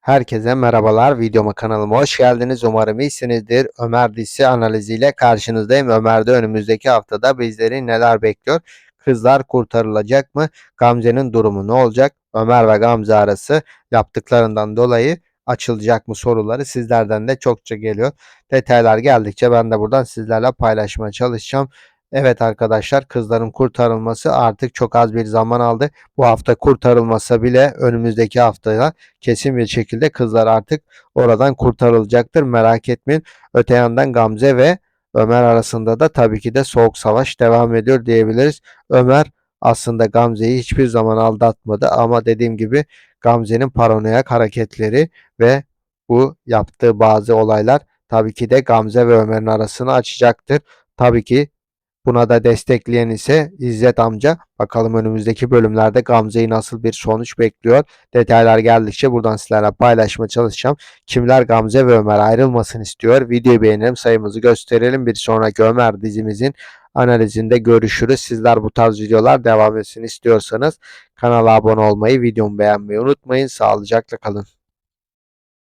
Herkese merhabalar. Videoma kanalıma hoş geldiniz. Umarım iyisinizdir. Ömer dizisi analiziyle karşınızdayım. Ömer'de önümüzdeki haftada bizleri neler bekliyor? Kızlar kurtarılacak mı? Gamze'nin durumu ne olacak? Ömer ve Gamze arası yaptıklarından dolayı açılacak mı soruları sizlerden de çokça geliyor. Detaylar geldikçe ben de buradan sizlerle paylaşmaya çalışacağım. Evet arkadaşlar kızların kurtarılması artık çok az bir zaman aldı. Bu hafta kurtarılmasa bile önümüzdeki haftaya kesin bir şekilde kızlar artık oradan kurtarılacaktır. Merak etmeyin. Öte yandan Gamze ve Ömer arasında da tabii ki de soğuk savaş devam ediyor diyebiliriz. Ömer aslında Gamze'yi hiçbir zaman aldatmadı ama dediğim gibi Gamze'nin paranoyak hareketleri ve bu yaptığı bazı olaylar tabii ki de Gamze ve Ömer'in arasını açacaktır. Tabii ki Buna da destekleyen ise İzzet amca. Bakalım önümüzdeki bölümlerde Gamze'yi nasıl bir sonuç bekliyor. Detaylar geldikçe buradan sizlerle paylaşmaya çalışacağım. Kimler Gamze ve Ömer ayrılmasını istiyor? Videoyu beğenelim sayımızı gösterelim. Bir sonraki Ömer dizimizin analizinde görüşürüz. Sizler bu tarz videolar devam etsin istiyorsanız kanala abone olmayı, videomu beğenmeyi unutmayın. Sağlıcakla kalın.